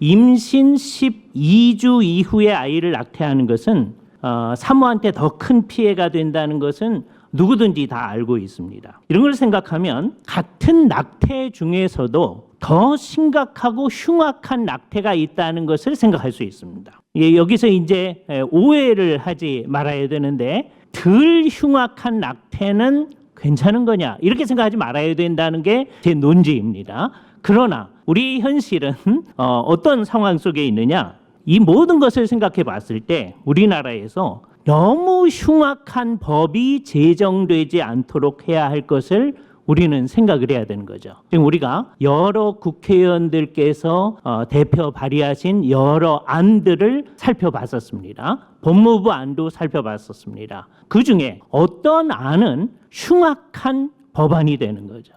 임신 12주 이후에 아이를 낙태하는 것은 어, 사모한테 더 큰 피해가 된다는 것은 누구든지 다 알고 있습니다. 이런 걸 생각하면 같은 낙태 중에서도 더 심각하고 흉악한 낙태가 있다는 것을 생각할 수 있습니다. 예, 여기서 이제 에, 오해를 하지 말아야 되는데 덜 흉악한 낙태는 괜찮은 거냐 이렇게 생각하지 말아야 된다는 게 제 논지입니다. 그러나 우리 현실은 어, 어떤 상황 속에 있느냐 이 모든 것을 생각해 봤을 때 우리나라에서 너무 흉악한 법이 제정되지 않도록 해야 할 것을 우리는 생각을 해야 되는 거죠. 지금 우리가 여러 국회의원들께서 어, 대표 발의하신 여러 안들을 살펴봤었습니다. 법무부 안도 살펴봤었습니다. 그 중에 어떤 안은 흉악한 법안이 되는 거죠.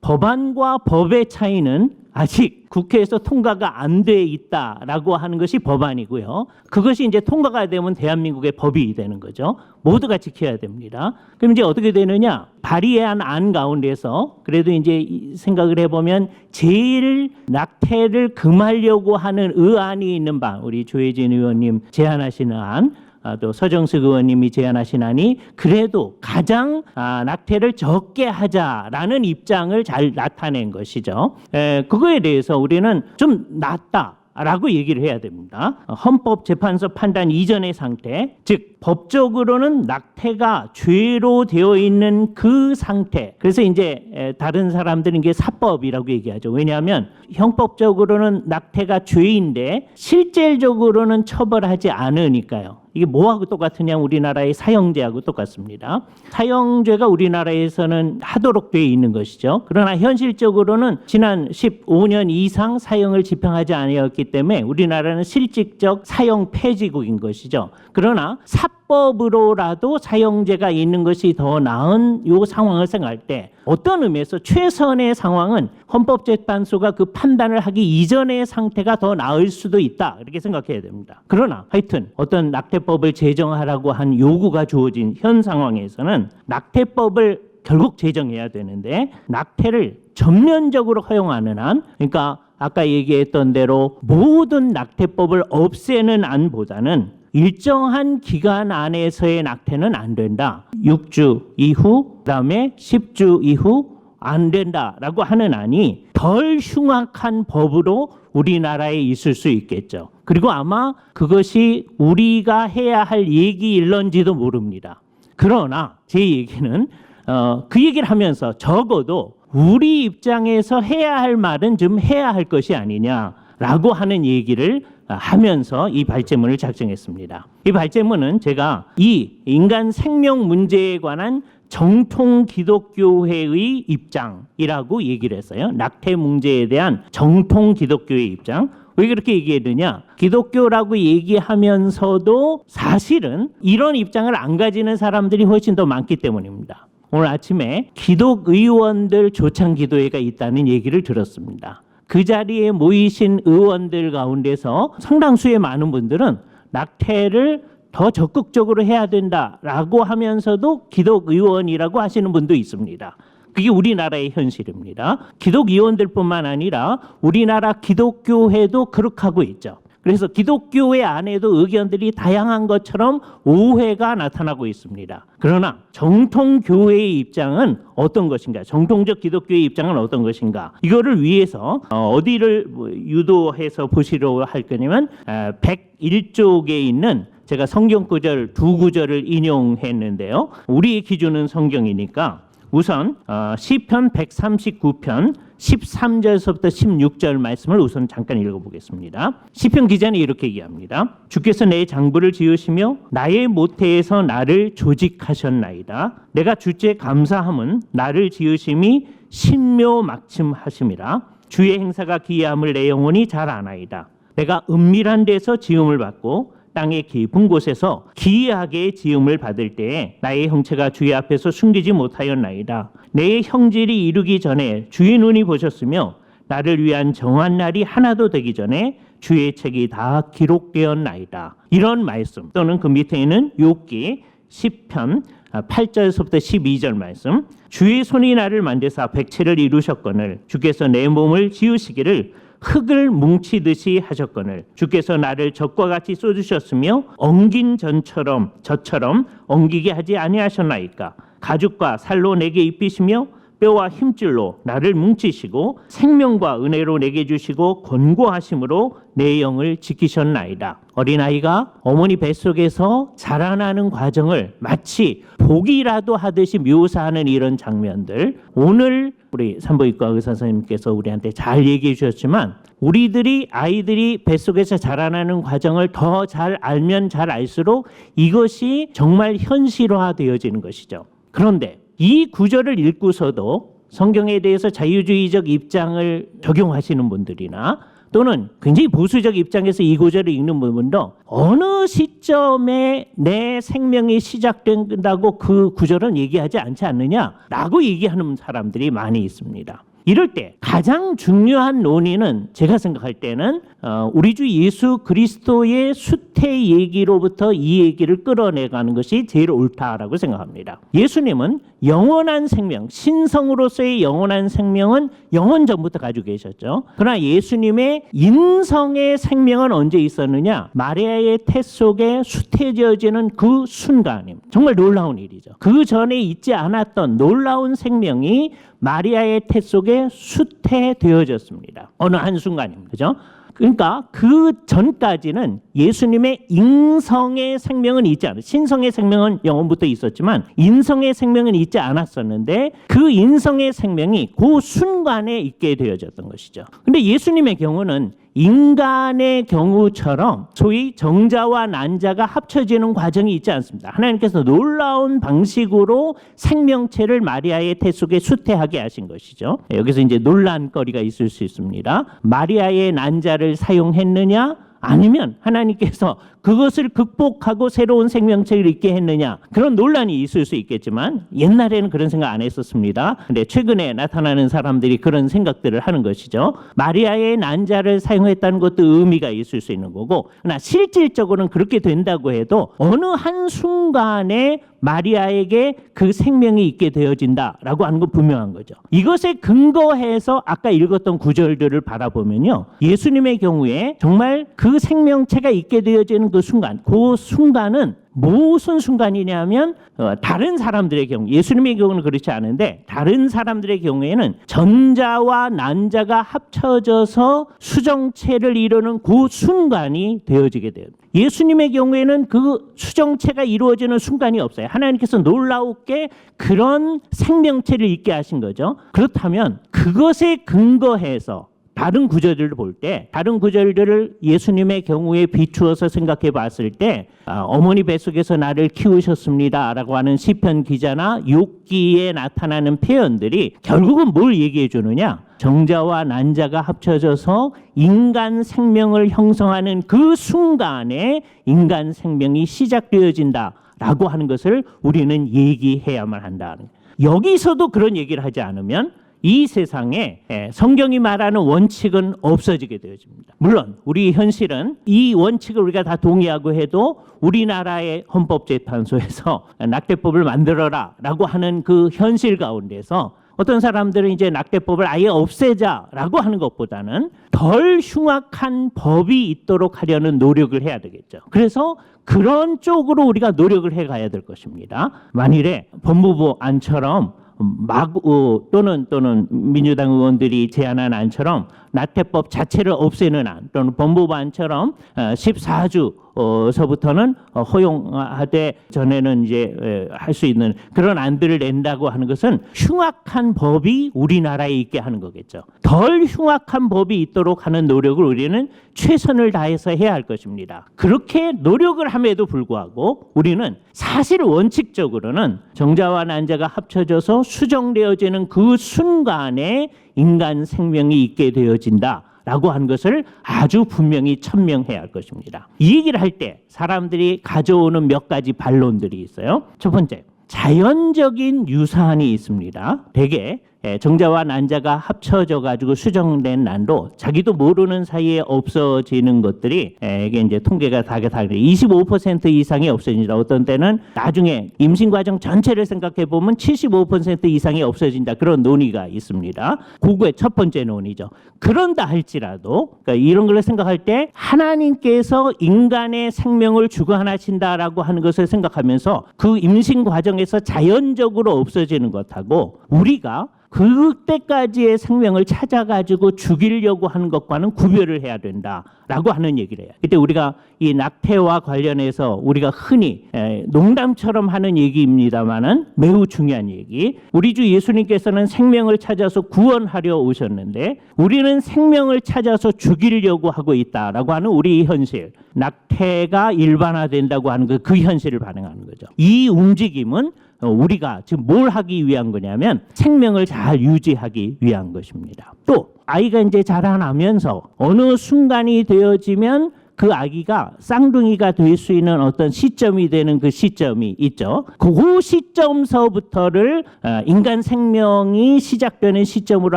법안과 법의 차이는 아직 국회에서 통과가 안 돼 있다라고 하는 것이 법안이고요. 그것이 이제 통과가 되면 대한민국의 법이 되는 거죠. 모두가 지켜야 됩니다. 그럼 이제 어떻게 되느냐? 발의한 안 가운데서 그래도 이제 이 생각을 해보면 제일 낙태를 금하려고 하는 의안이 있는 바 우리 조혜진 의원님 제안하시는 안 아, 또 서정숙 의원님이 제안하신 안이 그래도 가장 아, 낙태를 적게 하자라는 입장을 잘 나타낸 것이죠. 에, 그거에 대해서 우리는 좀 낫다. 라고 얘기를 해야 됩니다. 헌법재판소 판단 이전의 상태, 즉 법적으로는 낙태가 죄로 되어 있는 그 상태. 그래서 이제 에, 다른 사람들은 이게 사법이라고 얘기하죠. 왜냐하면 형법적으로는 낙태가 죄인데 실질적으로는 처벌하지 않으니까요. 이게 뭐하고 똑같으냐 우리나라의 사형제하고 똑같습니다. 사형제가 우리나라에서는 하도록 되어 있는 것이죠. 그러나 현실적으로는 지난 15년 이상 사형을 집행하지 않았기 때문에 우리나라는 실질적 사형 폐지국인 것이죠. 그러나 사법으로라도 사형제가 있는 것이 더 나은 요 상황을 생각할 때 어떤 의미에서 최선의 상황은 헌법재판소가 그 판단을 하기 이전의 상태가 더 나을 수도 있다 이렇게 생각해야 됩니다. 그러나 하여튼 어떤 낙태 법을 제정하라고 한 요구가 주어진 현 상황에서는 낙태법을 결국 제정해야 되는데 낙태를 전면적으로 허용하는 한 그러니까 아까 얘기했던 대로 모든 낙태법을 없애는 안보다는 일정한 기간 안에서의 낙태는 안 된다. 6주 이후, 그다음에 10주 이후 안 된다라고 하는 안이 덜 흉악한 법으로 우리나라에 있을 수 있겠죠. 그리고 아마 그것이 우리가 해야 할 얘기일런지도 모릅니다. 그러나 제 얘기는 어, 그 얘기를 하면서 적어도 우리 입장에서 해야 할 말은 좀 해야 할 것이 아니냐라고 하는 얘기를 하면서 이 발제문을 작성했습니다. 이 발제문은 제가 이 인간 생명 문제에 관한 정통 기독교회의 입장이라고 얘기를 했어요. 낙태 문제에 대한 정통 기독교의 입장. 왜 그렇게 얘기했느냐? 기독교라고 얘기하면서도 사실은 이런 입장을 안 가지는 사람들이 훨씬 더 많기 때문입니다. 오늘 아침에 기독 의원들 조창 기도회가 있다는 얘기를 들었습니다. 그 자리에 모이신 의원들 가운데서 상당수의 많은 분들은 낙태를 더 적극적으로 해야 된다라고 하면서도 기독 의원이라고 하시는 분도 있습니다. 그게 우리나라의 현실입니다. 기독 의원들뿐만 아니라 우리나라 기독교회도 그렇게 하고 있죠. 그래서 기독교회 안에도 의견들이 다양한 것처럼 오해가 나타나고 있습니다. 그러나 정통 교회의 입장은 어떤 것인가? 정통적 기독교의 입장은 어떤 것인가? 이거를 위해서 어, 어디를 뭐 유도해서 보시려고 할 거냐면 101쪽에 있는 제가 성경 구절 두 구절을 인용했는데요. 우리의 기준은 성경이니까 우선 어, 시편 139편 13절에서부터 16절 말씀을 우선 잠깐 읽어보겠습니다. 시편 기자는 이렇게 얘기합니다. 주께서 내 장부를 지으시며 나의 모태에서 나를 조직하셨나이다. 내가 주께 감사함은 나를 지으심이 신묘 막침하심이라. 주의 행사가 기이함을 내 영혼이 잘 아나이다. 내가 은밀한 데서 지음을 받고 땅의 깊은 곳에서 기이하게 지음을 받을 때에 나의 형체가 주의 앞에서 숨기지 못하였나이다. 내 형질이 이르기 전에 주의 눈이 보셨으며 나를 위한 정한 날이 하나도 되기 전에 주의 책이 다 기록되었나이다. 이런 말씀 또는 그 밑에 있는 욥기 10편 8절에서부터 12절 말씀 주의 손이 나를 만드사 백체를 이루셨거늘 주께서 내 몸을 지으시기를 흙을 뭉치듯이 하셨거늘. 주께서 나를 적과 같이 쏟으셨으며 엉긴 전처럼 저처럼 엉기게 하지 아니하셨나이까? 가죽과 살로 내게 입히시며 뼈와 힘줄로 나를 뭉치시고 생명과 은혜로 내게 주시고 권고하심으로 내 영을 지키셨나이다. 어린아이가 어머니 뱃속에서 자라나는 과정을 마치 복이라도 하듯이 묘사하는 이런 장면들 오늘 우리 산부인과 의사 선생님께서 우리한테 잘 얘기해 주셨지만 우리들이 아이들이 뱃속에서 자라나는 과정을 더 잘 알면 잘 알수록 이것이 정말 현실화되어지는 것이죠. 그런데 이 구절을 읽고서도 성경에 대해서 자유주의적 입장을 적용하시는 분들이나 또는 굉장히 보수적 입장에서 이 구절을 읽는 부분도 어느 시점에 내 생명이 시작된다고 그 구절은 얘기하지 않지 않느냐라고 얘기하는 사람들이 많이 있습니다. 이럴 때 가장 중요한 논의는 제가 생각할 때는 어, 우리 주 예수 그리스도의 수태 얘기로부터 이 얘기를 끌어내가는 것이 제일 옳다라고 생각합니다. 예수님은 영원한 생명, 신성으로서의 영원한 생명은 영원 전부터 가지고 계셨죠. 그러나 예수님의 인성의 생명은 언제 있었느냐? 마리아의 태 속에 수태져지는 그 순간임. 정말 놀라운 일이죠. 그 전에 있지 않았던 놀라운 생명이 마리아의 태 속에 수태되어졌습니다. 어느 한 순간입니다. 그죠? 그러니까 그 전까지는 예수님의 인성의 생명은 있지 않았 신성의 생명은 영원부터 있었지만 인성의 생명은 있지 않았었는데 그 인성의 생명이 그 순간에 있게 되어졌던 것이죠. 근데 예수님의 경우는 인간의 경우처럼 소위 정자와 난자가 합쳐지는 과정이 있지 않습니다. 하나님께서 놀라운 방식으로 생명체를 마리아의 태 속에 수태하게 하신 것이죠. 여기서 이제 논란거리가 있을 수 있습니다. 마리아의 난자를 사용했느냐? 아니면 하나님께서 그것을 극복하고 새로운 생명체를 있게 했느냐 그런 논란이 있을 수 있겠지만 옛날에는 그런 생각 안 했었습니다. 근데 최근에 나타나는 사람들이 그런 생각들을 하는 것이죠. 마리아의 난자를 사용했다는 것도 의미가 있을 수 있는 거고 그러나 실질적으로는 그렇게 된다고 해도 어느 한 순간에 마리아에게 그 생명이 있게 되어진다라고 하는 건 분명한 거죠. 이것에 근거해서 아까 읽었던 구절들을 바라보면요. 예수님의 경우에 정말 그 생명체가 있게 되어지는 그 순간, 그 순간은 무슨 순간이냐면 어, 다른 사람들의 경우 예수님의 경우는 그렇지 않은데 다른 사람들의 경우에는 전자와 난자가 합쳐져서 수정체를 이루는 그 순간이 되어지게 돼요. 예수님의 경우에는 그 수정체가 이루어지는 순간이 없어요. 하나님께서 놀라웠게 그런 생명체를 있게 하신 거죠. 그렇다면 그것에 근거해서 다른 구절들을 볼 때 다른 구절들을 예수님의 경우에 비추어서 생각해 봤을 때 아, 어머니 뱃속에서 나를 키우셨습니다라고 하는 시편 기자나 욥기에 나타나는 표현들이 결국은 뭘 얘기해 주느냐? 정자와 난자가 합쳐져서 인간 생명을 형성하는 그 순간에 인간 생명이 시작되어진다라고 하는 것을 우리는 얘기해야만 한다는 여기서도 그런 얘기를 하지 않으면 이 세상에 예, 성경이 말하는 원칙은 없어지게 되어집니다. 물론 우리 현실은 이 원칙을 우리가 다 동의하고 해도 우리나라의 헌법재판소에서 낙태법을 만들어라라고 하는 그 현실 가운데서 어떤 사람들은 이제 낙태법을 아예 없애자라고 하는 것보다는 덜 흉악한 법이 있도록 하려는 노력을 해야 되겠죠. 그래서 그런 쪽으로 우리가 노력을 해 가야 될 것입니다. 만일에 법무부 안처럼 막 어, 또는 또는 민주당 의원들이 제안한 안처럼 나태법 자체를 없애는 안 또는 법무부 안처럼 14주 어, 서부터는 어, 허용하되 전에는 이제 할 수 있는 그런 안들을 낸다고 하는 것은 흉악한 법이 우리나라에 있게 하는 거겠죠. 덜 흉악한 법이 있도록 하는 노력을 우리는 최선을 다해서 해야 할 것입니다. 그렇게 노력을 함에도 불구하고 우리는 사실 원칙적으로는 정자와 난자가 합쳐져서 수정되어지는 그 순간에 인간 생명이 있게 되어진다. 라고 한 것을 아주 분명히 천명해야 할 것입니다. 이 얘기를 할 때 사람들이 가져오는 몇 가지 반론들이 있어요. 첫 번째, 자연적인 유산이 있습니다. 대개 예, 정자와 난자가 합쳐져 가지고 수정된 난로 자기도 모르는 사이에 없어지는 것들이 예, 이게 이제 통계가 다게 다르게 25% 이상이 없어진다. 어떤 때는 나중에 임신 과정 전체를 생각해 보면 75% 이상이 없어진다. 그런 논의가 있습니다. 그거의 첫 번째 논의죠. 그런다 할지라도 그러니까 이런 걸 생각할 때 하나님께서 인간의 생명을 주관하신다라고 하는 것을 생각하면서 그 임신 과정에서 자연적으로 없어지는 것하고 우리가 그때까지의 생명을 찾아가지고 죽이려고 하는 것과는 구별을 해야 된다라고 하는 얘기를 해요. 그때 우리가 이 낙태와 관련해서 우리가 흔히 에, 농담처럼 하는 얘기입니다만은 매우 중요한 얘기. 우리 주 예수님께서는 생명을 찾아서 구원하려 오셨는데 우리는 생명을 찾아서 죽이려고 하고 있다라고 하는 우리 현실. 낙태가 일반화된다고 하는 그, 그 현실을 반영하는 거죠. 이 움직임은 어, 우리가 지금 뭘 하기 위한 거냐면 생명을 잘 유지하기 위한 것입니다. 또 아이가 이제 자라나면서 어느 순간이 되어지면 그 아기가 쌍둥이가 될 수 있는 어떤 시점이 되는 그 시점이 있죠. 그 시점서부터를 어, 인간 생명이 시작되는 시점으로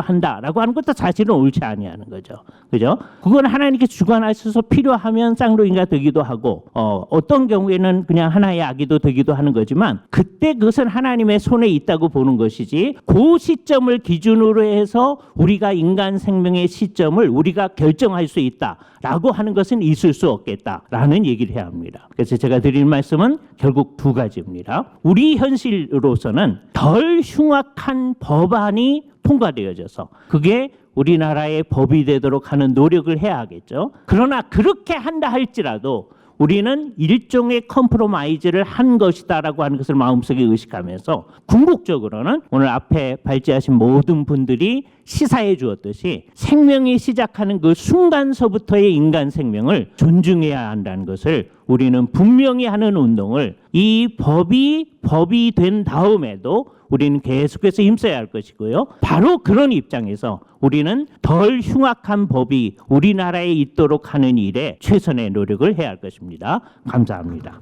한다라고 하는 것도 사실은 옳지 아니하는 거죠. 그죠? 그건 하나님께 주관하셔서 필요하면 쌍둥이가 되기도 하고 어, 어떤 경우에는 그냥 하나의 아기도 되기도 하는 거지만 그때 그것은 하나님의 손에 있다고 보는 것이지 그 시점을 기준으로 해서 우리가 인간 생명의 시점을 우리가 결정할 수 있다라고 하는 것은 있을 수 없겠다라는 얘기를 해야 합니다. 그래서 제가 드릴 말씀은 결국 두 가지입니다. 우리 현실로서는 덜 흉악한 법안이 통과되어져서 그게 우리나라의 법이 되도록 하는 노력을 해야 하겠죠. 그러나 그렇게 한다 할지라도 우리는 일종의 컴프로마이즈를 한 것이다라고 하는 것을 마음속에 의식하면서 궁극적으로는 오늘 앞에 발제하신 모든 분들이 시사해 주었듯이 생명이 시작하는 그 순간서부터의 인간 생명을 존중해야 한다는 것을 우리는 분명히 하는 운동을 이 법이 법이 된 다음에도 우리는 계속해서 힘써야 할 것이고요. 바로 그런 입장에서 우리는 덜 흉악한 법이 우리나라에 있도록 하는 일에 최선의 노력을 해야 할 것입니다. 감사합니다.